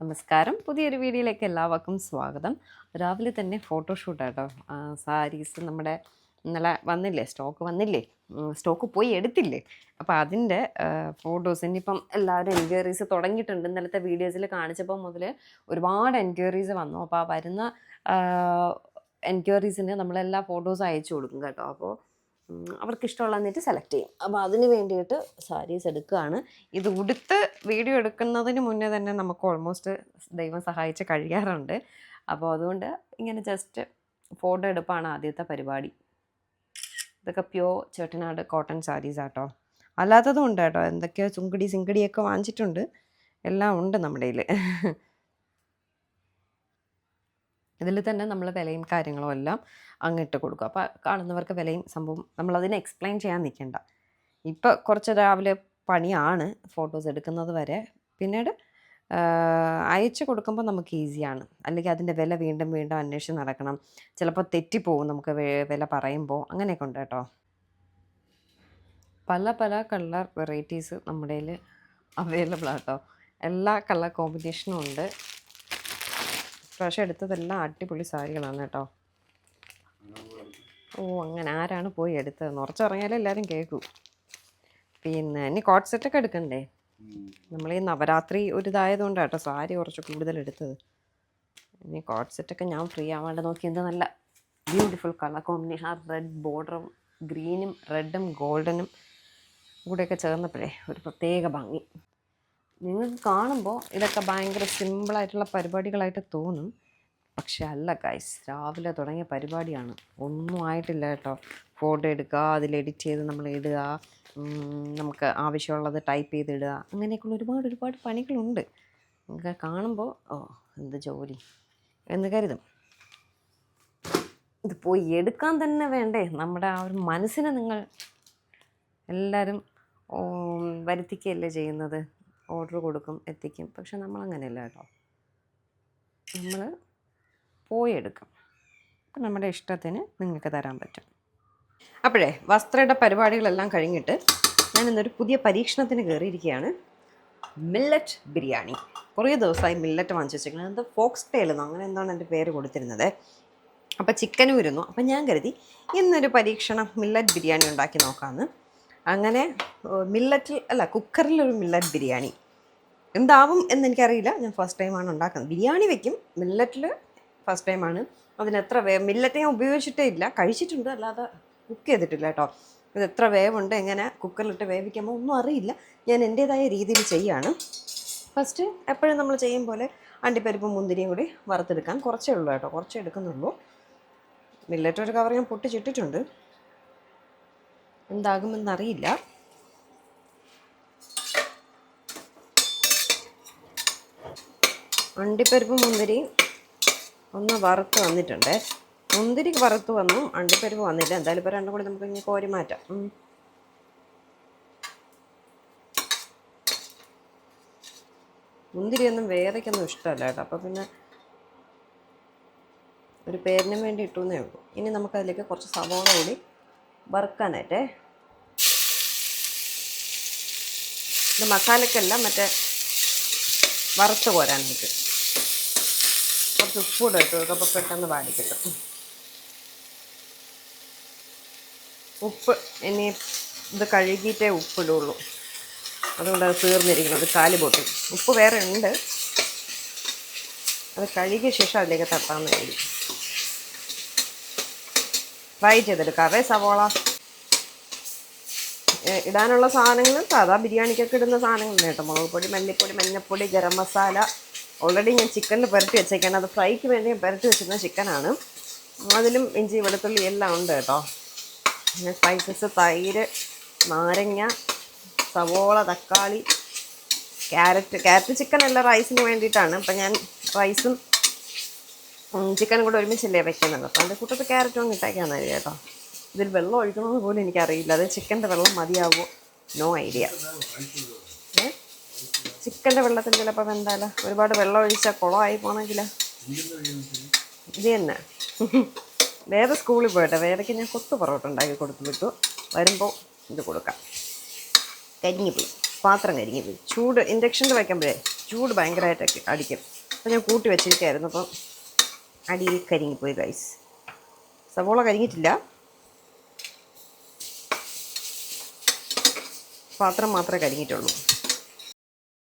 നമസ്കാരം. പുതിയൊരു വീഡിയോയിലേക്ക് എല്ലാവർക്കും സ്വാഗതം. രാവിലെ തന്നെ ഫോട്ടോഷൂട്ട് കേട്ടോ സാരീസ് നമ്മുടെ ഇന്നലെ വന്നില്ലേ? സ്റ്റോക്ക് വന്നില്ലേ? സ്റ്റോക്ക് പോയി എടുത്തില്ലേ? അപ്പോൾ അതിന്റെ ഫോട്ടോസ് ഇനിയിപ്പം എല്ലാവരും എൻക്വയറീസ് തുടങ്ങിയിട്ടുണ്ട്. ഇന്നലത്തെ വീഡിയോസിൽ കാണിച്ചപ്പോൾ മുതൽ ഒരുപാട് എൻക്വയറീസ് വന്നു. അപ്പോൾ ആ വരുന്ന എൻക്വയറീസിന് നമ്മളെല്ലാ ഫോട്ടോസ് അയച്ചു കൊടുക്കും കേട്ടോ. അപ്പോൾ അവർക്ക് ഇഷ്ടമുള്ള എന്നിട്ട് സെലക്ട് ചെയ്യും. അപ്പോൾ അതിന് വേണ്ടിയിട്ട് സാരീസ് എടുക്കുകയാണ്. ഇത് ഉടുത്ത് വീഡിയോ എടുക്കുന്നതിന് മുന്നേ തന്നെ നമുക്ക് ഓൾമോസ്റ്റ് ദൈവം സഹായിച്ച് കഴിയാറുണ്ട്. അപ്പോൾ അതുകൊണ്ട് ഇങ്ങനെ ജസ്റ്റ് ഫോട്ടോ എടുപ്പാണ് ആദ്യത്തെ പരിപാടി. ഇതൊക്കെ പ്യോ ചേട്ടനാട് കോട്ടൺ സാരീസ് ആട്ടോ. അല്ലാത്തതും ഉണ്ട് കേട്ടോ. എന്തൊക്കെയോ ചുങ്കടി സിങ്കടിയൊക്കെ വാങ്ങിച്ചിട്ടുണ്ട്. എല്ലാം ഉണ്ട് നമ്മുടെ കയ്യിൽ ഇതിൽ തന്നെ നമ്മൾ വിലയും കാര്യങ്ങളും എല്ലാം അങ്ങിട്ട് കൊടുക്കും. അപ്പോൾ കാണുന്നവർക്ക് വിലയും സംഭവം നമ്മളതിനെ എക്സ്പ്ലെയിൻ ചെയ്യാൻ നിൽക്കണ്ട. ഇപ്പോൾ കുറച്ച് രാവിലെ പണിയാണ് ഫോട്ടോസ് എടുക്കുന്നത് വരെ. പിന്നീട് അയച്ചു കൊടുക്കുമ്പോൾ നമുക്ക് ഈസിയാണ് അല്ലെങ്കിൽ അതിന്റെ വില വീണ്ടും വീണ്ടും അന്വേഷിച്ച് നടക്കണം. ചിലപ്പോൾ തെറ്റിപ്പോവും നമുക്ക് വില പറയുമ്പോൾ. അങ്ങനെയൊക്കെ ഉണ്ട് കേട്ടോ. പല പല കളർ വെറൈറ്റീസ് നമ്മുടെ അവൈലബിൾ ആട്ടോ എല്ലാ കളർ കോമ്പിനേഷനും ഉണ്ട്. പ്രാവശ്യം എടുത്തതെല്ലാം അടിപൊളി സാരികളാണ് കേട്ടോ. ഓ അങ്ങനെ ആരാണ് പോയി എടുത്തത് ഉറച്ചിറങ്ങിയാലേ എല്ലാവരും കേൾക്കൂ പിന്നെ ഇനി കോട്ട് സെറ്റൊക്കെ എടുക്കണ്ടേ? നമ്മൾ ഈ നവരാത്രി ഒരു ഇതായതുകൊണ്ട് കേട്ടോ സാരി കുറച്ച് കൂടുതൽ എടുത്തത്. ഇനി കോട്ട് സെറ്റൊക്കെ ഞാൻ ഫ്രീ ആവാണ്ട് നോക്കി എന്ത് നല്ല ബ്യൂട്ടിഫുൾ കളർ കോമ്പിനേഷൻ ആ റെഡ് ബോർഡറും ഗ്രീനും റെഡും ഗോൾഡനും കൂടെയൊക്കെ ചേർന്നപ്പോഴേ ഒരു പ്രത്യേക ഭംഗി. നിങ്ങൾക്ക് കാണുമ്പോൾ ഇതൊക്കെ ഭയങ്കര സിമ്പിളായിട്ടുള്ള പരിപാടികളായിട്ട് തോന്നും. പക്ഷെ അല്ല ഗൈസ് രാവിലെ തുടങ്ങിയ പരിപാടിയാണ്. ഒന്നും ആയിട്ടില്ല കേട്ടോ. ഫോട്ടോ എടുക്കുക അതിൽ എഡിറ്റ് ചെയ്ത് നമ്മൾ ഇടുക നമുക്ക് ആവശ്യമുള്ളത് ടൈപ്പ് ചെയ്ത് ഇടുക. അങ്ങനെയൊക്കെയുള്ള ഒരുപാട് ഒരുപാട് പണികളുണ്ട്. നിങ്ങൾക്ക് കാണുമ്പോൾ ഓ എന്ത് ജോലി. എന്ന് കരുതും. ഇത് പോയി എടുക്കാൻ തന്നെ വേണ്ടേ? നമ്മുടെ ആ ഒരു മനസ്സിനെ നിങ്ങൾ എല്ലാവരും വരുത്തിക്കുകയല്ലേ ചെയ്യുന്നത്? ഓർഡർ കൊടുക്കും എത്തിക്കും. പക്ഷെ നമ്മൾ അങ്ങനെയല്ല കേട്ടോ. നമ്മൾ പോയി എടുക്കും. അപ്പം നമ്മുടെ ഇഷ്ടത്തിന് നിങ്ങൾക്ക് തരാൻ പറ്റും. അപ്പോഴേ വസ്ത്രയുടെ പരിപാടികളെല്ലാം കഴിഞ്ഞിട്ട് ഞാൻ ഇന്നൊരു പുതിയ പരീക്ഷണത്തിന് കയറിയിരിക്കുകയാണ്. മില്ലറ്റ് ബിരിയാണി. കുറേ ദിവസമായി മില്ലറ്റ് വാങ്ങിച്ചു വെച്ചിരിക്കുന്നത് അത് ഫോക്സ് ടേൽ എന്നോ അങ്ങനെ എന്താണ് എന്റെ പേര് കൊടുത്തിരുന്നത്. അപ്പോൾ ചിക്കനും ഇരുന്നു. അപ്പം ഞാൻ കരുതി ഇന്നൊരു പരീക്ഷണം മില്ലറ്റ് ബിരിയാണി ഉണ്ടാക്കി നോക്കാമെന്ന് അങ്ങനെ മില്ലറ്റിൽ അല്ല കുക്കറിലൊരു മില്ലറ്റ് ബിരിയാണി. എന്താവും എന്നെനിക്കറിയില്ല. ഞാൻ ഫസ്റ്റ് ടൈമാണ് ഉണ്ടാക്കുന്നത്. ബിരിയാണി വെക്കും. മില്ലറ്റിൽ ഫസ്റ്റ് ടൈമാണ് അതിന് എത്ര വേവ് മില്ലറ്റ് ഞാൻ ഉപയോഗിച്ചിട്ടേ ഇല്ല. കഴിച്ചിട്ടുണ്ട്. അല്ലാതെ കുക്ക് ചെയ്തിട്ടില്ല കേട്ടോ. ഇത് എത്ര വേവുണ്ട് എങ്ങനെ കുക്കറിലിട്ട് വേവിക്കുമ്പോൾ ഒന്നും അറിയില്ല. ഞാൻ എന്റേതായ രീതിയിൽ ചെയ്യാണ്. ഫസ്റ്റ് എപ്പോഴും നമ്മൾ ചെയ്യും പോലെ അണ്ടിപ്പരിപ്പും മുന്തിരിയും കൂടി വറുത്തെടുക്കാം. കുറച്ചേ ഉള്ളൂ കേട്ടോ. കുറച്ചേ എടുക്കുന്നുള്ളൂ. മില്ലറ്റ് ഒരു കവർ ഞാൻ പൊട്ടിച്ചിട്ടിട്ടുണ്ട്. എന്താകുമെന്നറിയില്ല. അണ്ടിപ്പരിപ്പ് മുന്തിരി ഒന്ന് വറുത്ത് വന്നിട്ടുണ്ട്. മുന്തിരി വറുത്ത് വന്നു അണ്ടിപ്പരിപ്പ് വന്നില്ല. എന്തായാലും ഇപ്പോൾ രണ്ടും കൂടി നമുക്ക് ഇങ്ങനെ കോരി മാറ്റാം. മുന്തിരിയൊന്നും വേറെക്കൊന്നും ഇഷ്ടമല്ല കേട്ടോ. അപ്പോൾ പിന്നെ ഒരു പേരിന് വേണ്ടി ഇട്ടുന്നേ ഉള്ളൂ. ഇനി നമുക്കതിലേക്ക് കുറച്ച് സവോള കൂടി വറുക്കാനായിട്ടേ. ഇത് മസാലക്കല്ല മറ്റേ വറുത്ത് കോരാനായിട്ട് കുറച്ച് ഉപ്പൂടെ ഇട്ട് കൊടുക്കും അപ്പോൾ പെട്ടെന്ന് വാടി ഉപ്പ് ഇനി ഇത് കഴുകിയിട്ടേ ഉപ്പിടുള്ളൂ. അതുകൊണ്ട് അത് തീർന്നിരിക്കുന്നത് കാൽ പൊട്ടി. ഉപ്പ് വേറെ ഉണ്ട്. അത് കഴുകിയ ശേഷം അതിലേക്ക് തട്ടാമെന്നായിരിക്കും ഫ്രൈ ചെയ്തെടുക്കാവേ സവോള. ഇടാനുള്ള സാധനങ്ങൾ സാധാ ബിരിയാണിക്കൊക്കെ ഇടുന്ന സാധനങ്ങൾ കേട്ടോ. മുളക് പൊടി മല്ലിപ്പൊടി മഞ്ഞൾപ്പൊടി ഗരം മസാല. ഓൾറെഡി ഞാൻ ചിക്കനിൽ പുരട്ടി വെച്ചേക്കാണ്. അത് ഫ്രൈക്ക് വേണ്ടി ഞാൻ പുരട്ടി വെച്ചിരുന്ന ചിക്കനാണ് അതിലും ഇഞ്ചി വെളുത്തുള്ളി എല്ലാം ഉണ്ട് കേട്ടോ. പിന്നെ സ്പൈസസ് തൈര് നാരങ്ങ സവോള തക്കാളി ക്യാരറ്റ്. ക്യാരറ്റ് ചിക്കൻ എല്ലാം റൈസിന് വേണ്ടിയിട്ടാണ്. അപ്പം ഞാൻ റൈസും ചിക്കനും കൂടെ ഒരുമിച്ചല്ലേ വയ്ക്കുന്നത് അപ്പോൾ അതിന്റെ കൂട്ടത്തിൽ ക്യാരറ്റും ഇട്ടേക്കാൻ കരുതി കേട്ടോ. ഇതിൽ വെള്ളം ഒഴിക്കണമെന്ന് പോലും എനിക്കറിയില്ല. അത് ചിക്കന്റെ വെള്ളം മതിയാവുമോ നോ ഐഡിയ ചിക്കന്റെ വെള്ളത്തിൽ ചിലപ്പോൾ വെന്താലോ? ഒരുപാട് വെള്ളം ഒഴിച്ചാൽ കുളമായി പോകണമെങ്കിൽ ഇത് തന്നെ. വേറെ സ്കൂളിൽ പോയിട്ട് വേറെക്ക് ഞാൻ കൊത്തു പൊറോട്ട ഉണ്ടാക്കി കൊടുത്തു വിട്ടു. വരുമ്പോൾ ഇത് കൊടുക്കാം. കരിഞ്ഞിപ്പോയി പോയി പാത്രം കരിഞ്ഞിപ്പോയി പോയി ചൂട് ഇൻഡക്ഷനിൽ വയ്ക്കുമ്പോഴേ ചൂട് ഭയങ്കരമായിട്ട് അടിക്കും. അപ്പോൾ ഞാൻ കൂട്ടി വെച്ചിരിക്കുകയായിരുന്നു അപ്പം അടിയിൽ കരിങ്ങിപ്പോയി ഗൈസ് സവോള കരിഞ്ഞിട്ടില്ല. പാത്രം മാത്രമേ കരിഞ്ഞിട്ടുള്ളൂ.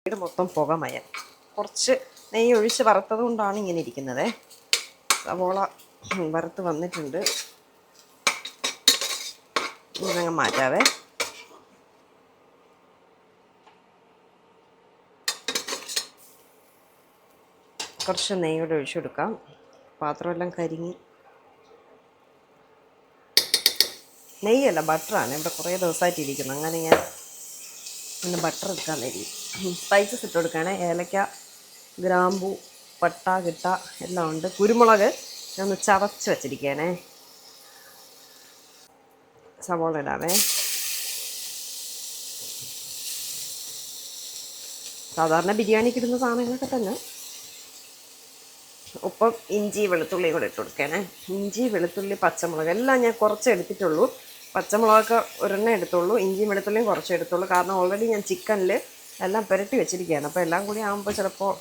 വീട് മൊത്തം പുകമയ കുറച്ച് നെയ്യ് ഒഴിച്ച് വറുത്തത് കൊണ്ടാണ് ഇങ്ങനെ ഇരിക്കുന്നത്. സവോള വറുത്ത് വന്നിട്ടുണ്ട്. ഇതങ്ങ് മാറ്റാവേ. കുറച്ച് നെയ്യോടെ ഒഴിച്ചു കൊടുക്കാം. പാത്രമെല്ലാം കരിങ്ങി നെയ്യല്ല ബട്ടറാണ്. ഇവിടെ കുറേ ദിവസമായിട്ട് ഇരിക്കുന്നു. അങ്ങനെ ഞാൻ ഇന്ന് ബട്ടർ എടുക്കാൻ നേരി സ്പൈസസ് ഇട്ട് കൊടുക്കുകയാണ്. ഏലക്ക ഗ്രാമ്പു പട്ട കിട്ട എല്ലാം ഉണ്ട്. കുരുമുളക് ഞാൻ ഒന്ന് ചതച്ച് വച്ചിരിക്കുകയാണേ. സവോള ഇടാവേ. സാധാരണ ബിരിയാണിക്ക് ഇടുന്ന സാധനങ്ങളൊക്കെ തന്നെ. ഒപ്പം ഇഞ്ചി വെളുത്തുള്ളി കൂടെ ഇട്ട് കൊടുക്കണേ ഇഞ്ചി വെളുത്തുള്ളി പച്ചമുളക് എല്ലാം ഞാൻ കുറച്ച് എടുത്തിട്ടുള്ളൂ. പച്ചമുളകൊക്കെ ഒരെണ്ണം എടുത്തുള്ളൂ. ഇഞ്ചിയും വെളുത്തുള്ളിയും കുറച്ച് എടുത്തുള്ളൂ. കാരണം ഓൾറെഡി ഞാൻ ചിക്കനിൽ എല്ലാം പുരട്ടി വെച്ചിരിക്കുകയാണ്. അപ്പോൾ എല്ലാം കൂടി ആകുമ്പോൾ ചിലപ്പോൾ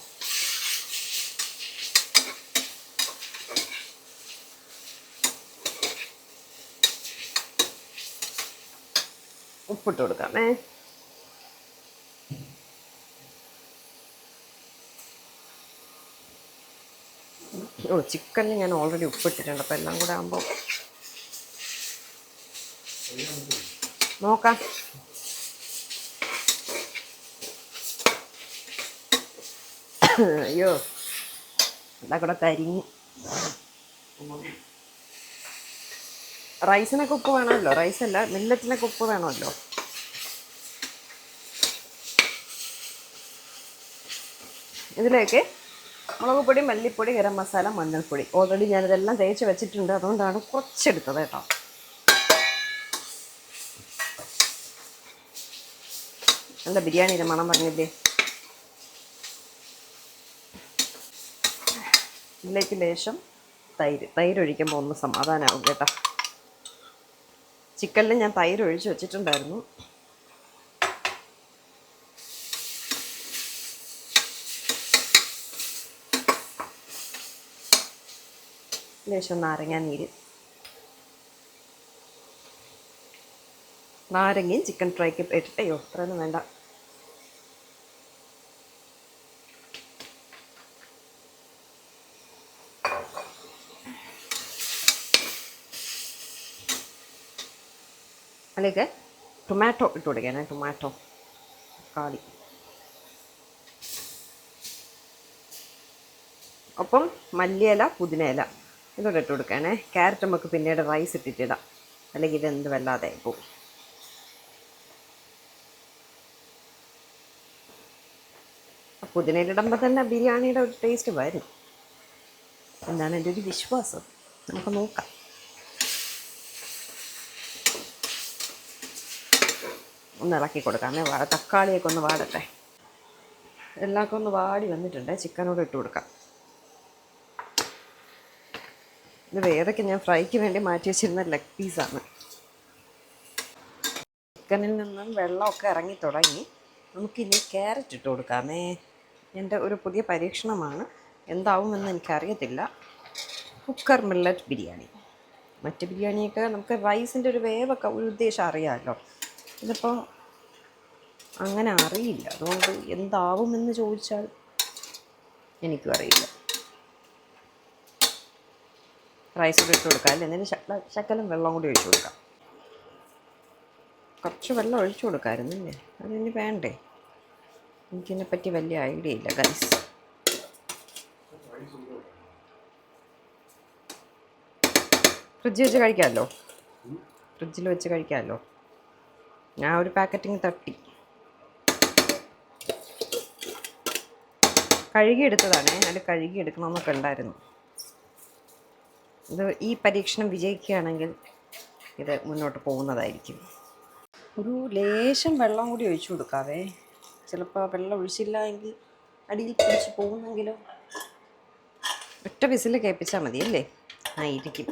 ഉപ്പിട്ട് കൊടുക്കാമേ ഓ ചിക്കനിൽ ഞാൻ ഓൾറെഡി ഉപ്പിട്ടിട്ടുണ്ട്. അപ്പോൾ എല്ലാം കൂടെ ആകുമ്പോൾ നോക്കാം. അയ്യോ എന്താ കൂടെ കരിഞ്ഞ് റൈസിനൊക്കെ ഉപ്പ് വേണമല്ലോ? റൈസല്ല മില്ലറ്റിനൊക്കെ ഉപ്പ് വേണമല്ലോ? ഇതിലേക്ക്? മുളക് പൊടി മല്ലിപ്പൊടി ഗരം മസാല മഞ്ഞൾപ്പൊടി. ഓൾറെഡി ഞാനിതെല്ലാം തേച്ച് വെച്ചിട്ടുണ്ട്. അതുകൊണ്ടാണ് കുറച്ചെടുത്തത് കേട്ടോ. എന്താ ബിരിയാണിയുടെ മണം പറഞ്ഞില്ലേ? ഇതിലേക്ക് ലേശം തൈര്. തൈര് ഒഴിക്കുമ്പോൾ ഒന്ന് സമാധാനമാവും കേട്ടോ. ചിക്കനിൽ ഞാൻ തൈര് ഒഴിച്ച് വെച്ചിട്ടുണ്ടായിരുന്നു. ലേശം നാരങ്ങ നീര്. നാരങ്ങയും ചിക്കൻ ഫ്രൈക്ക് ഇട്ടിട്ട് അയ്യോ അത്രയൊന്നും വേണ്ട. അതിലേക്ക് ടൊമാറ്റോ ഇട്ട് കൊടുക്കാനേ ടൊമാറ്റോ തക്കാളി. ഒപ്പം മല്ലിയില പുതിനയില. ഇതോടെ ഇട്ട് കൊടുക്കാനേ. ക്യാരറ്റ് നമുക്ക് പിന്നീട് റൈസ് ഇട്ടിട്ടിടാം. അല്ലെങ്കിൽ ഇതെന്ത് വല്ലാതെ പോവും പുതിനയിലിടുമ്പോൾ തന്നെ ബിരിയാണിയുടെ ഒരു ടേസ്റ്റ് വരും. എന്താണ് എന്റെ ഒരു വിശ്വാസം. നമുക്ക് നോക്കാം. ഒന്ന് ഇളക്കി കൊടുക്കാമേ. തക്കാളിയൊക്കെ ഒന്ന് വാടട്ടെ. എല്ലാവർക്കും ഒന്ന് വാടി വന്നിട്ടുണ്ട്. ചിക്കനോട് ഇട്ട് കൊടുക്കാം. ഇത് വേറൊക്കെ ഞാൻ ഫ്രൈക്ക് വേണ്ടി മാറ്റി വെച്ചിരുന്ന ലെഗ് പീസാണ് ചിക്കനിൽ നിന്നും വെള്ളമൊക്കെ ഇറങ്ങി തുടങ്ങി. നമുക്കിനി ക്യാരറ്റ് ഇട്ട് കൊടുക്കാമേ. എന്റെ ഒരു പുതിയ പരീക്ഷണമാണ്. എന്താവുമെന്ന് എനിക്കറിയത്തില്ല. Cooker millet biryani. മറ്റ് ബിരിയാണിയൊക്കെ നമുക്ക് റൈസിന്റെ ഒരു വേവൊക്കെ ഒരു ഉദ്ദേശം അറിയാമല്ലോ. ഇതിപ്പോൾ അങ്ങനെ അറിയില്ല. അതുകൊണ്ട് എന്താവുമെന്ന് ചോദിച്ചാൽ എനിക്കും അറിയില്ല. റൈസ് കൂടി ഇട്ട് കൊടുക്കാം. അല്ലേ എന്നിട്ട് ശക്കലും വെള്ളം കൂടി ഒഴിച്ചു കൊടുക്കാം. കുറച്ച് വെള്ളം ഒഴിച്ചു കൊടുക്കാമായിരുന്നു അല്ലേ? അതിന് വേണ്ടേ? എനിക്കിതിനെ പറ്റി വലിയ ഐഡിയ ഇല്ല ഗൈസ് ഫ്രിഡ്ജിൽ വെച്ച് കഴിക്കാമല്ലോ? ഫ്രിഡ്ജിൽ വെച്ച് കഴിക്കാമല്ലോ? ഞാൻ ഒരു പാക്കറ്റിങ് തട്ടി. കഴുകിയെടുത്തതാണേ. അതിൽ കഴുകിയെടുക്കണമെന്നൊക്കെ ഉണ്ടായിരുന്നു. ഇത് ഈ പരീക്ഷണം വിജയിക്കുകയാണെങ്കിൽ ഇത് മുന്നോട്ട് പോകുന്നതായിരിക്കും. ഒരു ലേശം വെള്ളം കൂടി ഒഴിച്ചു കൊടുക്കാവേ. ചിലപ്പോൾ വെള്ളം ഒഴിച്ചില്ല എങ്കിൽ അടിയിൽ പിടിച്ച് പോകുന്നെങ്കിലോ? ഒറ്റ വിസിൽ കേൾപ്പിച്ചാൽ മതി അല്ലേ? ആയിരിക്കും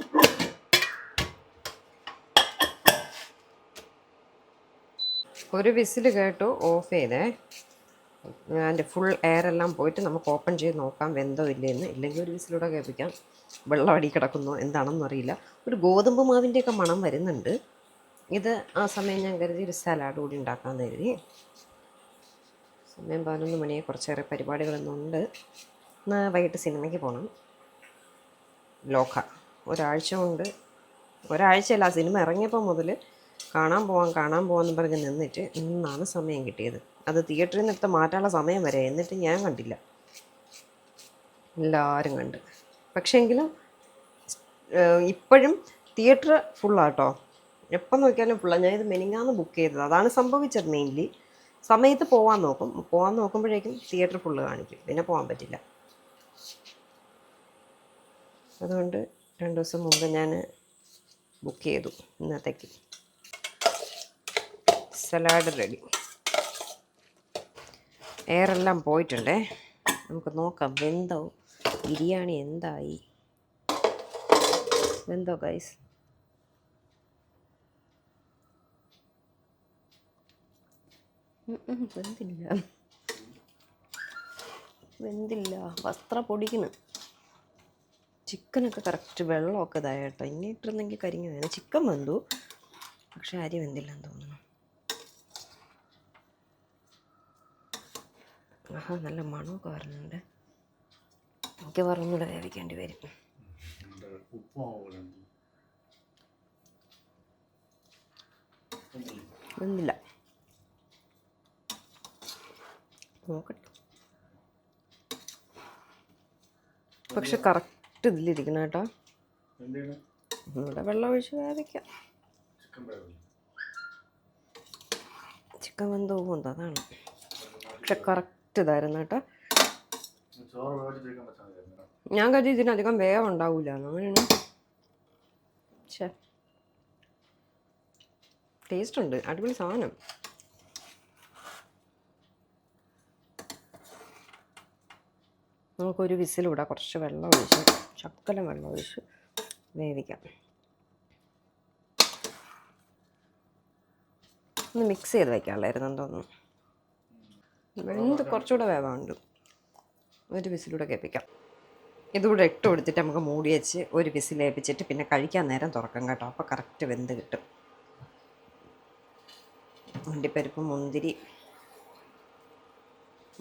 ഒരു വിസിൽ കേട്ടു ഓഫ് ചെയ്തേ. അതിന്റെ ഫുൾ എയർ എല്ലാം പോയിട്ട് നമുക്ക് ഓപ്പൺ ചെയ്ത് നോക്കാം വെന്തോ ഇല്ലയെന്ന്. ഇല്ലെങ്കിൽ ഒരു വിസിലൂടെ കേൾപ്പിക്കാം. വെള്ളം കിടക്കുന്നു എന്താണെന്ന് അറിയില്ല. ഒരു ഗോതമ്പ് മാവിന്റെയൊക്കെ മണം വരുന്നുണ്ട്. ഇത് ആ സമയം ഞാൻ കരുതി ഒരു സലാഡ് കൂടി ഉണ്ടാക്കാൻ കരുതി. സമയം പതിനൊന്ന് മണിയെ കുറച്ചേറെ പരിപാടികളൊന്നുണ്ട്. ഇന്ന് വൈകിട്ട് സിനിമയ്ക്ക് പോകണം ലോക. ഒരാഴ്ച കൊണ്ട് ഒരാഴ്ചയല്ല സിനിമ ഇറങ്ങിയപ്പോൾ മുതൽ കാണാൻ പോവാം കാണാൻ പോവാന്ന് പറഞ്ഞ് നിന്നിട്ട് ഇന്നാണ് സമയം കിട്ടിയത്. അത് തിയേറ്ററിൽ നിന്ന് എടുത്ത് മാറ്റാനുള്ള സമയം വരെ. എന്നിട്ട് ഞാൻ കണ്ടില്ല. എല്ലാവരും കണ്ട്. പക്ഷേങ്കിലും ഇപ്പോഴും തിയേറ്റർ ഫുള്ളാട്ടോ. എപ്പം നോക്കിയാലും ഫുള്ളാണ് ഞാനിത് മെനിങ്ങാന്ന് ബുക്ക് ചെയ്തത്. അതാണ് സംഭവിച്ചത് മെയിൻലി സമയത്ത് പോകാൻ നോക്കും. പോകാൻ നോക്കുമ്പോഴേക്കും തിയേറ്റർ ഫുള്ള് കാണിക്കും. പിന്നെ പോകാൻ പറ്റില്ല. അതുകൊണ്ട് രണ്ട് ദിവസം മുമ്പ് ഞാൻ ബുക്ക് ചെയ്തു. ഇന്നത്തേക്ക്. സലാഡ് റെഡി എയറെല്ലാം പോയിട്ടുണ്ടേ. നമുക്ക് നോക്കാം. വെന്തോ. ബിരിയാണി എന്തായി? എന്തോ ഗൈസ് വെന്തില്ല. വെന്തില്ല. വസ്ത്ര പൊടിക്കുന്നു ചിക്കനൊക്കെ കറക്റ്റ് വെള്ളമൊക്കെ ഇതായ കേട്ടോ. ഇനി ഇട്ടിരുന്നെങ്കിൽ കരിഞ്ഞു വേണം ചിക്കൻ വെന്തു. പക്ഷെ അരി വെന്തില്ലെന്ന് തോന്നുന്നു. ആഹാ നല്ല മണമൊക്കെ വരുന്നുണ്ട്. എനിക്ക് പറഞ്ഞൂടെ വേവിക്കേണ്ടി വരും. ഒന്നില്ല നോക്കട്ടെ. പക്ഷെ കറക്റ്റ് ഇതിലിരിക്കണം കേട്ടോ. ഇവിടെ വെള്ളം ഒഴിച്ച് വേവിക്കാം. ചിക്കൻ വെന്ത് പോകുന്നത് അതാണ്. പക്ഷെ കറക്റ്റ് ഇതായിരുന്നു കേട്ടോ. ഞാൻ കരുതി ഇതിനധികം വേഗം ഉണ്ടാവില്ല അങ്ങനെയാണ്. ഛേ. ടേസ്റ്റ് ഉണ്ട്. അടിപൊളി സാധനം. നമുക്കൊരു വിസിലൂടെ കുറച്ച് വെള്ളം ഒഴിച്ച് ശക്കലം വെള്ളം ഒഴിച്ച് വേവിക്കാം. ഒന്ന് മിക്സ് ചെയ്ത് വയ്ക്കാനുള്ളായിരുന്നു എന്തോന്നു എന്ത് കുറച്ചുകൂടെ വേവാണ്ട്. ഒരു വിസിലൂടെ കേൾപ്പിക്കാം. ഇതുകൂടെ ഇട്ട് കൊടുത്തിട്ട് നമുക്ക് മൂടി വെച്ച് ഒരു വിസിൽ ഏൽപ്പിച്ചിട്ട് പിന്നെ കഴിക്കാൻ നേരം തുറക്കും കേട്ടോ. അപ്പോൾ കറക്റ്റ് വെന്ത് കിട്ടും. ഉണ്ടിപ്പരിപ്പ് മുന്തിരി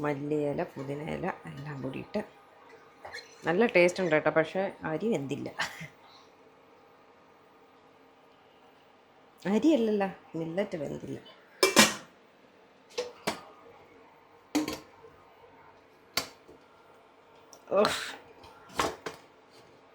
മല്ലിയില പുതിനയില എല്ലാം കൂടിയിട്ട് നല്ല ടേസ്റ്റ് ഉണ്ട് കേട്ടോ. പക്ഷേ അരി വെന്തില്ല. അരിയല്ലല്ല. മില്ലറ്റ് വെന്തില്ല.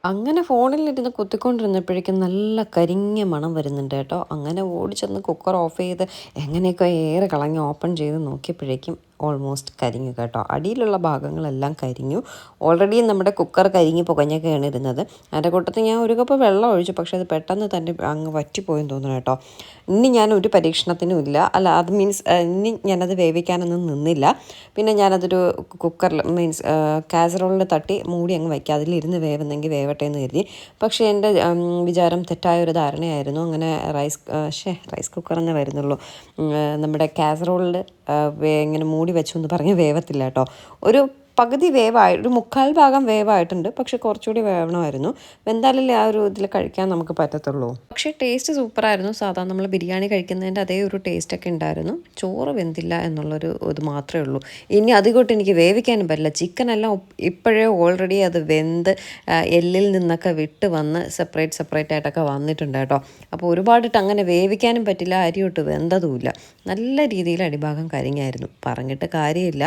അങ്ങനെ ഫോണിലിരുന്ന് കുത്തിക്കൊണ്ടിരുന്നപ്പോഴേക്കും നല്ല കരിഞ്ഞ മണം വരുന്നുണ്ട് കേട്ടോ. അങ്ങനെ ഓടിച്ചെന്ന് കുക്കർ ഓഫ് ചെയ്ത് എങ്ങനെയൊക്കെ ഏറെ കളഞ്ഞ് ഓപ്പൺ ചെയ്ത് നോക്കിയപ്പോഴേക്കും ഓൾമോസ്റ്റ് കരിഞ്ഞു കേട്ടോ. അടിയിലുള്ള ഭാഗങ്ങളെല്ലാം കരിഞ്ഞു. ഓൾറെഡി നമ്മുടെ കുക്കർ കരിഞ്ഞ് പുകഞ്ഞൊക്കെയാണ് ഇരുന്നത്. അതിന്റെ കൂട്ടത്തിൽ ഞാൻ ഒരു കപ്പ് വെള്ളം ഒഴിച്ചു. പക്ഷേ അത് പെട്ടെന്ന് തന്നെ അങ്ങ് വറ്റിപ്പോയെന്ന് തോന്നുന്നു കേട്ടോ. ഇനി ഞാൻ ഒരു പരീക്ഷണത്തിനും ഇല്ല. അല്ല അത് മീൻസ് ഇനി ഞാനത് വേവിക്കാനൊന്നും നിന്നില്ല. പിന്നെ ഞാനതൊരു കുക്കറിൽ മീൻസ് കാസറോളിൽ തട്ടി മൂടി അങ്ങ് വയ്ക്കുക. അതിലിരുന്ന് വേവുന്നെങ്കിൽ വേവട്ടെ എന്ന് കരുതി. പക്ഷേ എന്റെ വിചാരം തെറ്റായ ഒരു ധാരണയായിരുന്നു. അങ്ങനെ റൈസ് ഷേ റൈസ് കുക്കർ എന്നേ വരുന്നുള്ളൂ. നമ്മുടെ കാസറോളിൽ ഇങ്ങനെ മൂടി വെച്ചു എന്ന് പറഞ്ഞ് വേവത്തില്ല കേട്ടോ. ഒരു പകുതി വേവായി ഒരു മുക്കാൽ ഭാഗം വേവായിട്ടുണ്ട്. പക്ഷെ കുറച്ചുകൂടി വേവണമായിരുന്നു. വെന്താലല്ലേ ആ ഒരു ഇതിൽ കഴിക്കാൻ നമുക്ക് പറ്റത്തുള്ളൂ. പക്ഷേ ടേസ്റ്റ് സൂപ്പറായിരുന്നു. സാധാരണ നമ്മൾ ബിരിയാണി കഴിക്കുന്നതിന്റെ അതേ ഒരു ടേസ്റ്റ് ഒക്കെ ഉണ്ടായിരുന്നു. ചോറ് വെന്തില്ല എന്നുള്ളൊരു ഇത് മാത്രമേ ഉള്ളൂ. ഇനി അതുകൊണ്ട് എനിക്ക് വേവിക്കാനും പറ്റില്ല. ചിക്കനെല്ലാം ഇപ്പോഴേ ഓൾറെഡി അത് വെന്ത് എല്ലിൽ നിന്നൊക്കെ വിട്ട് വന്ന് സെപ്പറേറ്റ് സെപ്പറേറ്റ് ആയിട്ടൊക്കെ വന്നിട്ടുണ്ട് കേട്ടോ. അപ്പോൾ ഒരുപാടിട്ട് അങ്ങനെ വേവിക്കാനും പറ്റില്ല അരിയൊട്ട് വെന്തതുമില്ല നല്ല രീതിയിൽ അടിഭാഗം കരിഞ്ഞായിരുന്നു. പറഞ്ഞിട്ട് കാര്യമില്ല.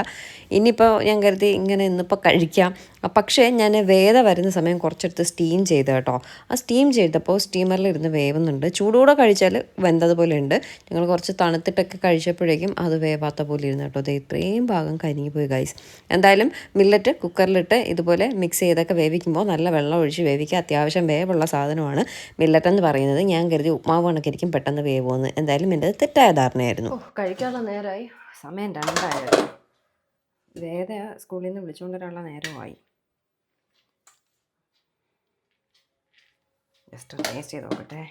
ഇനിയിപ്പോൾ ഞാൻ കരുതി ഇങ്ങനെ ഇന്നിപ്പോൾ കഴിക്കാം. പക്ഷേ ഞാൻ വേദ വരുന്ന സമയം കുറച്ചെടുത്ത് സ്റ്റീം ചെയ്ത് കേട്ടോ. ആ സ്റ്റീം ചെയ്തപ്പോൾ സ്റ്റീമറിൽ ഇരുന്ന് വേവുന്നുണ്ട്. ചൂടോടെ കഴിച്ചാൽ വെന്തതുപോലെ ഉണ്ട്. ഞങ്ങൾ കുറച്ച് തണുത്തിട്ടൊക്കെ കഴിച്ചപ്പോഴേക്കും അത് വേവാത്ത പോലെ ഇരുന്ന് കേട്ടോ. അത് ഇത്രയും ഭാഗം കരിഞ്ഞു പോയി ഗൈസ് എന്തായാലും മില്ലറ്റ് കുക്കറിലിട്ട് ഇതുപോലെ മിക്സ് ചെയ്തൊക്കെ വേവിക്കുമ്പോൾ നല്ല വെള്ളം ഒഴിച്ച് വേവിക്കുക. അത്യാവശ്യം വേവുള്ള സാധനമാണ് മില്ലറ്റ് എന്ന് പറയുന്നത്. ഞാൻ കരുതി ഉപ്മാവ് കണക്കിരിക്കും പെട്ടെന്ന് വേവുമെന്ന് എന്തായാലും എന്റെ തെറ്റായ ധാരണയായിരുന്നു. കഴിക്കാനുള്ള നേരമായി സമയം രണ്ടായിരുന്നു വേദ സ്കൂളിൽ നിന്ന് വിളിച്ചുകൊണ്ട് വരാനുള്ള നേരമായി ജസ്റ്റ് ടേസ്റ്റ് ചെയ്ത് നോക്കട്ടെ.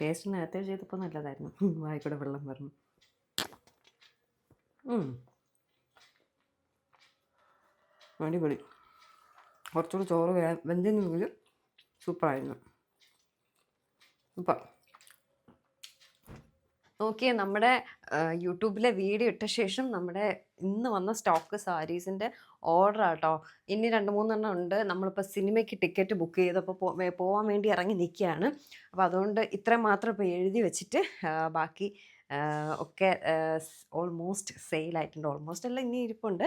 ടേസ്റ്റ് നേരത്തെ ചെയ്തപ്പോൾ നല്ലതായിരുന്നു. വായിക്കൂടെ വെള്ളം പറഞ്ഞു അടിപൊളി. കുറച്ചുകൂടി ചോറ് വെന്തിരുന്നെങ്കിൽ സൂപ്പറായിരുന്നു. സൂപ്പർ. നോക്കിയേ നമ്മുടെ യൂട്യൂബിലെ വീഡിയോ ഇട്ട ശേഷം നമ്മുടെ ഇന്ന് വന്ന സ്റ്റോക്ക് സാരീസിന്റെ ഓർഡർ ആട്ടോ. ഇനി രണ്ട് മൂന്നെണ്ണം ഉണ്ട്. നമ്മളിപ്പോൾ സിനിമയ്ക്ക് ടിക്കറ്റ് ബുക്ക് ചെയ്തപ്പോൾ പോകാൻ വേണ്ടി ഇറങ്ങി നിൽക്കുകയാണ്. അപ്പോൾ അതുകൊണ്ട് ഇത്ര മാത്രം ഇപ്പോൾ എഴുതി വെച്ചിട്ട് ബാക്കി ഒക്കെ ഓൾമോസ്റ്റ് സെയിൽ ആയിട്ടുണ്ട്. ഓൾമോസ്റ്റ് എല്ലാം ഇനി ഇരിപ്പുണ്ട്.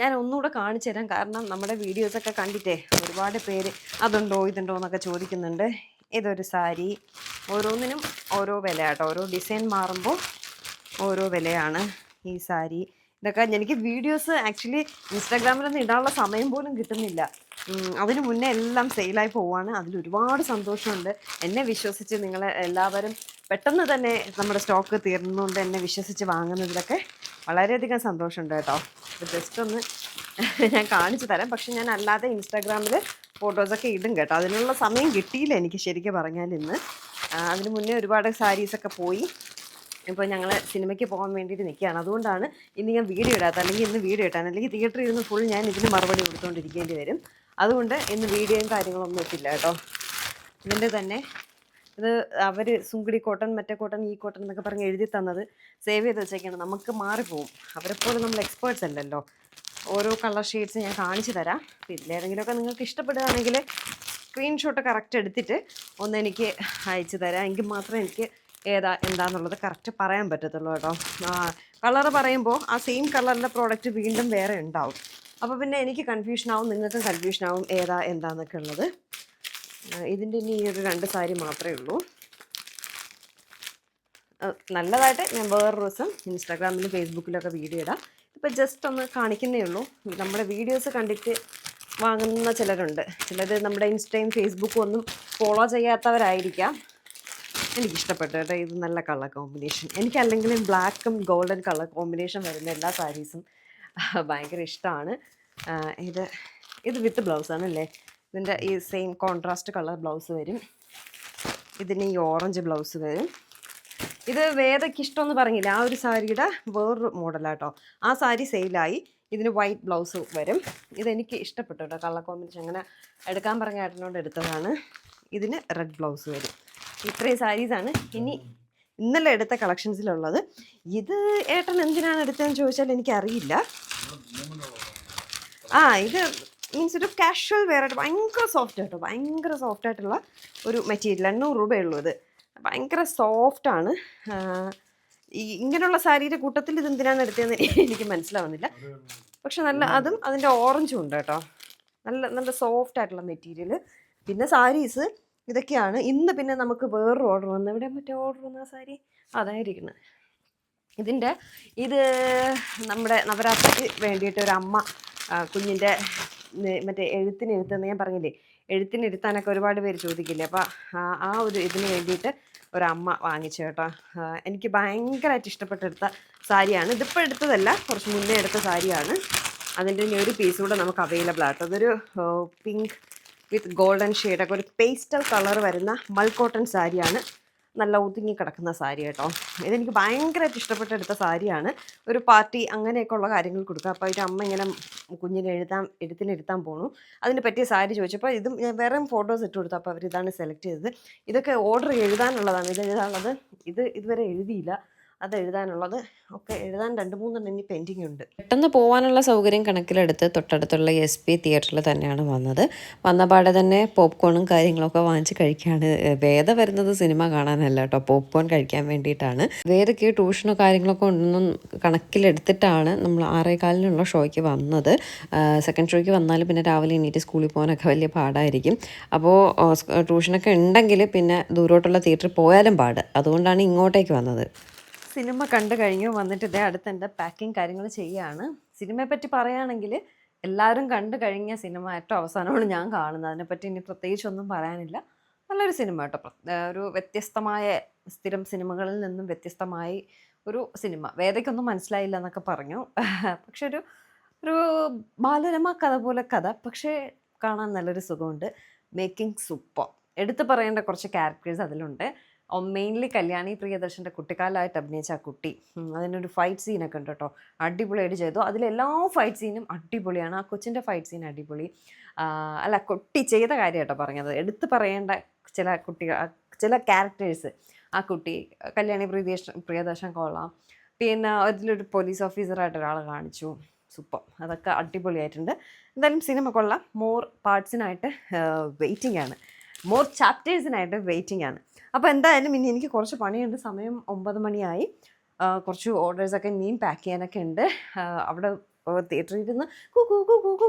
ഞാൻ ഒന്നുകൂടെ കാണിച്ചു തരാം. കാരണം നമ്മുടെ വീഡിയോസൊക്കെ കണ്ടിട്ടേ ഒരുപാട് പേര് അതുണ്ടോ ഇതുണ്ടോ എന്നൊക്കെ ചോദിക്കുന്നുണ്ട്. ഇതൊരു സാരി. ഓരോന്നിനും ഓരോ വില കേട്ടോ. ഓരോ ഡിസൈൻ മാറുമ്പോൾ ഓരോ വിലയാണ് ഈ സാരി. ഇതൊക്കെ എനിക്ക് വീഡിയോസ് ആക്ച്വലി ഇൻസ്റ്റാഗ്രാമിലൊന്നും ഇടാനുള്ള സമയം പോലും കിട്ടുന്നില്ല. അതിനു മുന്നേ എല്ലാം സെയിലായി പോവാണ്. അതിൽ ഒരുപാട് സന്തോഷമുണ്ട്. എന്നെ വിശ്വസിച്ച് നിങ്ങൾ എല്ലാവരും പെട്ടെന്ന് തന്നെ നമ്മുടെ സ്റ്റോക്ക് തീർന്നുകൊണ്ട് എന്നെ വിശ്വസിച്ച് വാങ്ങുന്നതിലൊക്കെ വളരെയധികം സന്തോഷമുണ്ട് കേട്ടോ. ജസ്റ്റ് ഒന്ന് ഞാൻ കാണിച്ചു തരാം. പക്ഷെ ഞാൻ അല്ലാതെ ഇൻസ്റ്റാഗ്രാമിൽ ഫോട്ടോസൊക്കെ ഇടും കേട്ടോ. അതിനുള്ള സമയം കിട്ടിയില്ല എനിക്ക് ശരിക്കും പറഞ്ഞാൽ ഇന്ന്. അതിന് മുന്നേ ഒരുപാട് സാരീസൊക്കെ പോയി. ഇപ്പോൾ ഞങ്ങൾ സിനിമയ്ക്ക് പോകാൻ വേണ്ടിയിട്ട് നിൽക്കുകയാണ് അതുകൊണ്ടാണ് ഇന്ന് ഞാൻ വീഡിയോ ഇടാത്ത അല്ലെങ്കിൽ ഇന്ന് വീഡിയോ ഇട്ടാൻ അല്ലെങ്കിൽ തിയേറ്ററിൽ ഇരുന്ന് ഫുൾ ഞാൻ ഇതിന് മറുപടി കൊടുത്തുകൊണ്ടിരിക്കേണ്ടി വരും. അതുകൊണ്ട് ഇന്ന് വീഡിയോയും കാര്യങ്ങളൊന്നും ഇട്ടില്ല കേട്ടോ. ഇതിന്റെ തന്നെ ഇത് അവർ സുങ്കിടി കോട്ടൺ മറ്റേ കോട്ടൺ ഈ കോട്ടൺ എന്നൊക്കെ പറഞ്ഞ് എഴുതി തന്നത് സേവ് ചെയ്ത് വെച്ചേക്കാണ്. നമുക്ക് മാറിപ്പോവും. അവരെപ്പോലെ നമ്മൾ എക്സ്പേർട്സ് അല്ലല്ലോ. ഓരോ കളർ ഷെയ്ഡ്സ് ഞാൻ കാണിച്ചു തരാം. ഇതിലേതെങ്കിലുമൊക്കെ നിങ്ങൾക്ക് ഇഷ്ടപ്പെടുകയാണെങ്കിൽ സ്ക്രീൻഷോട്ട് കറക്റ്റ് എടുത്തിട്ട് ഒന്ന് എനിക്ക് അയച്ചു തരാം. എങ്കിൽ മാത്രമേ എനിക്ക് ഏതാ എന്താന്നുള്ളത് കറക്റ്റ് പറയാൻ പറ്റത്തുള്ളൂ കേട്ടോ. കളർ പറയുമ്പോൾ ആ സെയിം കളറിന്റെ പ്രോഡക്റ്റ് വീണ്ടും വേറെ ഉണ്ടാവും. അപ്പോൾ പിന്നെ എനിക്ക് കൺഫ്യൂഷൻ ആവും നിങ്ങൾക്കും കൺഫ്യൂഷൻ ആവും ഏതാ എന്താന്നൊക്കെ ഉള്ളത്. ഇതിന്റെ ഇനി ഒരു രണ്ട് സാരി മാത്രമേ ഉള്ളൂ. നല്ലതായിട്ട് ഞാൻ വേറൊരു ദിവസം ഇൻസ്റ്റാഗ്രാമിലും ഫേസ്ബുക്കിലൊക്കെ വീഡിയോ ഇടാം. ഇപ്പം ജസ്റ്റ് ഒന്ന് കാണിക്കുന്നേ ഉള്ളൂ. നമ്മുടെ വീഡിയോസ് കണ്ടിട്ട് വാങ്ങുന്ന ചിലരുണ്ട്. ചിലർ നമ്മുടെ ഇൻസ്റ്റയും ഫേസ്ബുക്കും ഒന്നും ഫോളോ ചെയ്യാത്തവരായിരിക്കാം. എനിക്കിഷ്ടപ്പെട്ടു കേട്ടോ. ഇത് നല്ല കളർ കോമ്പിനേഷൻ എനിക്കല്ലെങ്കിലും ബ്ലാക്കും ഗോൾഡൻ കളർ കോമ്പിനേഷൻ വരുന്ന എല്ലാ സാരീസും ഭയങ്കര ഇഷ്ടമാണ്. ഇത് ഇത് വിത്ത് ബ്ലൗസാണ് അല്ലേ? ഇതിന്റെ ഈ സെയിം കോൺട്രാസ്റ്റ് കളർ ബ്ലൗസ് വരും. ഇതിന് ഈ ഓറഞ്ച് ബ്ലൗസ് വരും. ഇത് വേദയ്ക്ക് ഇഷ്ടമെന്ന് പറഞ്ഞില്ല? ആ ഒരു സാരിയുടെ വേറൊരു മോഡലാട്ടോ ആ സാരി സെയിലായി ഇതിന് വൈറ്റ് ബ്ലൗസ് വരും. ഇതെനിക്ക് ഇഷ്ടപ്പെട്ടു കേട്ടോ കളർ കോമ്പിനേഷൻ അങ്ങനെ എടുക്കാൻ പറഞ്ഞ ഏട്ടനോട് എടുത്തതാണ്. ഇതിന് റെഡ് ബ്ലൗസ് വരും. ഇത്രയും സാരീസാണ് ഇനി ഇന്നലെ എടുത്ത കളക്ഷൻസിലുള്ളത് ഇത് ഏട്ടൻ എന്തിനാണ് എടുത്തതെന്ന് ചോദിച്ചാൽ എനിക്കറിയില്ല. ആ ഇത് മീൻസ് ഒരു കാഷ്വൽ വെയർ ആയിട്ട് ഭയങ്കര സോഫ്റ്റ് ആയിട്ടോ ഭയങ്കര സോഫ്റ്റ് ആയിട്ടുള്ള ഒരു മെറ്റീരിയൽ എണ്ണൂറ് രൂപയുള്ളൂ ഇത്. ഭയങ്കര സോഫ്റ്റാണ് ഇങ്ങനെയുള്ള സാരിയുടെ കൂട്ടത്തിൽ ഇത് എന്തിനാണ് എടുത്തതെന്ന് എനിക്ക് മനസ്സിലാവുന്നില്ല. പക്ഷെ നല്ല അതും അതിന്റെ ഓറഞ്ചും ഉണ്ട് കേട്ടോ. നല്ല നല്ല സോഫ്റ്റ് ആയിട്ടുള്ള മെറ്റീരിയൽ. പിന്നെ സാരീസ് ഇതൊക്കെയാണ്. ഇന്ന് പിന്നെ നമുക്ക് വേറൊരു ഓർഡർ വന്നു. ഇവിടെ മറ്റേ ഓർഡർ വന്ന സാരി? അതായിരിക്കുന്നത് ഇതിന്റെ ഇത് നമ്മുടെ നവരാത്രിക്ക് വേണ്ടിയിട്ട് ഒരു അമ്മ കുഞ്ഞിന്റെ മറ്റേ എഴുത്തിനെഴുത്തെന്ന് ഞാൻ പറഞ്ഞില്ലേ? എഴുത്തിന് എഴുത്താനൊക്കെ ഒരുപാട് പേര് ചോദിക്കില്ലേ? അപ്പോൾ ആ ഒരു ഇതിന് വേണ്ടിയിട്ട് ഒരമ്മ വാങ്ങിച്ചു കേട്ടോ. എനിക്ക് ഭയങ്കരമായിട്ട് ഇഷ്ടപ്പെട്ടെടുത്ത സാരിയാണ്. ഇതിപ്പോൾ എടുത്തതല്ല കുറച്ച് മുന്നേ എടുത്ത സാരിയാണ്. അതിന്റെ ഇനി ഒരു പീസ് കൂടെ നമുക്ക് അവൈലബിൾ ആട്ടോ അതൊരു പിങ്ക് വിത്ത് ഗോൾഡൻ ഷെയ്ഡൊക്കെ ഒരു പേസ്റ്റൽ കളർ വരുന്ന മൾക്കോട്ടൺ കോട്ടൺ സാരിയാണ്. നല്ല ഒതുങ്ങി കിടക്കുന്ന സാരി കേട്ടോ. ഇതെനിക്ക് ഭയങ്കരമായിട്ട് ഇഷ്ടപ്പെട്ടെടുത്ത സാരിയാണ്. ഒരു പാർട്ടി അങ്ങനെയൊക്കെ ഉള്ള കാര്യങ്ങൾ കൊടുക്കുക. അപ്പോൾ അതിന്റെ അമ്മ ഇങ്ങനെ കുഞ്ഞിനെ എഴുതാൻ എഴുത്തിന് എഴുത്താൻ പോണു. അതിന് പറ്റിയ സാരി ചോദിച്ചപ്പോൾ ഇതും ഞാൻ വേറെ ഫോട്ടോസ് ഇട്ട് കൊടുത്തു. അപ്പോൾ അവർ ഇതാണ് സെലക്ട് ചെയ്തത്. ഇതൊക്കെ ഓർഡർ എഴുതാനുള്ളതാണ്. ഇത് എഴുതാനുള്ളത് ഇത് ഇതുവരെ എഴുതിയില്ല. അത് എഴുതാനുള്ളത് ഒക്കെ എഴുതാൻ രണ്ട് മൂന്നെണ്ണം ഇനി പെൻഡിങ് ഉണ്ട് പെട്ടെന്ന് പോകാനുള്ള സൗകര്യം കണക്കിലെടുത്ത് തൊട്ടടുത്തുള്ള എസ് പി തിയേറ്ററിൽ തന്നെയാണ് വന്നത്. വന്നപാടെ തന്നെ പോപ്കോണും കാര്യങ്ങളൊക്കെ വാങ്ങിച്ച് കഴിക്കുകയാണ് വേദ വരുന്നത് സിനിമ കാണാനല്ല കേട്ടോ. പോപ്കോൺ കഴിക്കാൻ വേണ്ടിയിട്ടാണ്. വേദയ്ക്ക് ട്യൂഷനോ കാര്യങ്ങളൊക്കെ ഉണ്ടെന്നും കണക്കിലെടുത്തിട്ടാണ് നമ്മൾ ആറേകാലിനുള്ള ഷോയ്ക്ക് വന്നത്. സെക്കൻഡ് ഷോയ്ക്ക് വന്നാൽ പിന്നെ രാവിലെ എണീറ്റ് സ്കൂളിൽ പോകാനൊക്കെ വലിയ പാടായിരിക്കും. അപ്പോൾ ട്യൂഷനൊക്കെ ഉണ്ടെങ്കിൽ പിന്നെ ദൂരോട്ടുള്ള തിയേറ്ററിൽ പോയാലും പാട്. അതുകൊണ്ടാണ് ഇങ്ങോട്ടേക്ക് വന്നത്. സിനിമ കണ്ടു കഴിഞ്ഞു വന്നിട്ട് ഇതേ അടുത്ത് എന്റെ പാക്കിങ് കാര്യങ്ങൾ ചെയ്യുകയാണ് സിനിമയെ പറ്റി പറയുകയാണെങ്കിൽ എല്ലാവരും കണ്ടു കഴിഞ്ഞ സിനിമ ഏറ്റവും അവസാനമാണ് ഞാൻ കാണുന്നത്. അതിനെപ്പറ്റി ഇനി പ്രത്യേകിച്ചൊന്നും പറയാനില്ല. നല്ലൊരു സിനിമ കേട്ടോ. ഒരു വ്യത്യസ്തമായ സ്ഥിരം സിനിമകളിൽ നിന്നും വ്യത്യസ്തമായി ഒരു സിനിമ. വേദയ്ക്കൊന്നും മനസ്സിലായില്ല എന്നൊക്കെ പറഞ്ഞു. പക്ഷെ ഒരു ഒരു ബാലരമ കഥ പോലെ കഥ. പക്ഷേ കാണാൻ നല്ലൊരു സുഖമുണ്ട്. Making super. എടുത്തു പറയേണ്ട കുറച്ച് ക്യാരക്ടേഴ്സ് അതിലുണ്ട്. മെയിൻലി കല്യാണി പ്രിയദർശന്റെ കുട്ടിക്കാലമായിട്ട് അഭിനയിച്ച ആ കുട്ടി. അതിനൊരു ഫൈറ്റ് സീനൊക്കെ ഉണ്ട് കേട്ടോ. അടിപൊളിയായിട്ട് ചെയ്തു. അതിലെല്ലാ ഫൈറ്റ് സീനും അടിപൊളിയാണ്. ആ കൊച്ചിന്റെ ഫൈറ്റ് സീൻ അടിപൊളി. അല്ല കുട്ടി ചെയ്ത കാര്യം കേട്ടോ പറഞ്ഞത്. എടുത്ത് പറയേണ്ട ചില കുട്ടികൾ ചില ക്യാരക്ടേഴ്സ് ആ കുട്ടി കല്യാണി പ്രിയദർശൻ പ്രിയദർശൻ കൊള്ളാം. പിന്നെ അതിലൊരു പോലീസ് ഓഫീസറായിട്ട് ഒരാൾ കാണിച്ചു. സൂപ്പർ. അതൊക്കെ അടിപൊളിയായിട്ടുണ്ട്. എന്തായാലും സിനിമ കൊള്ളാം. മോർ പാർട്സിനായിട്ട് വെയിറ്റിംഗ് ആണ്. മോർ ചാപ്റ്റേഴ്സിനായിട്ട് വെയിറ്റിംഗ് ആണ്. അപ്പോൾ എന്തായാലും ഇനി എനിക്ക് കുറച്ച് പണിയുണ്ട്. സമയം ഒമ്പത് മണിയായി. കുറച്ച് ഓർഡേഴ്സൊക്കെ ഇനിയും പാക്ക് ചെയ്യാനൊക്കെ ഉണ്ട്. അവിടെ തിയേറ്ററിൽ ഇരുന്ന് കൂ കൂ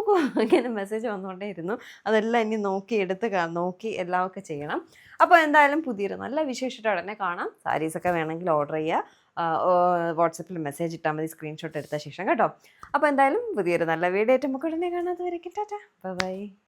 കൂ ഇങ്ങനെ മെസ്സേജ് വന്നുകൊണ്ടേ ഇരുന്നു അതെല്ലാം ഇനി നോക്കി എടുത്ത് നോക്കി എല്ലാം ഒക്കെ ചെയ്യണം. അപ്പോൾ എന്തായാലും പുതിയൊരു നല്ല വിശേഷിട്ട് ഉടനെ കാണാം. സാരീസൊക്കെ വേണമെങ്കിൽ ഓർഡർ ചെയ്യുക വാട്സപ്പിൽ മെസ്സേജ് ഇട്ടാൽ മതി സ്ക്രീൻഷോട്ട് എടുത്ത ശേഷം കേട്ടോ. അപ്പോൾ എന്തായാലും പുതിയൊരു നല്ല വീഡിയോ ആയിട്ട് നമുക്ക് ഉടനെ കാണാതെ വരയ്ക്കും ടാറ്റാ. ബൈ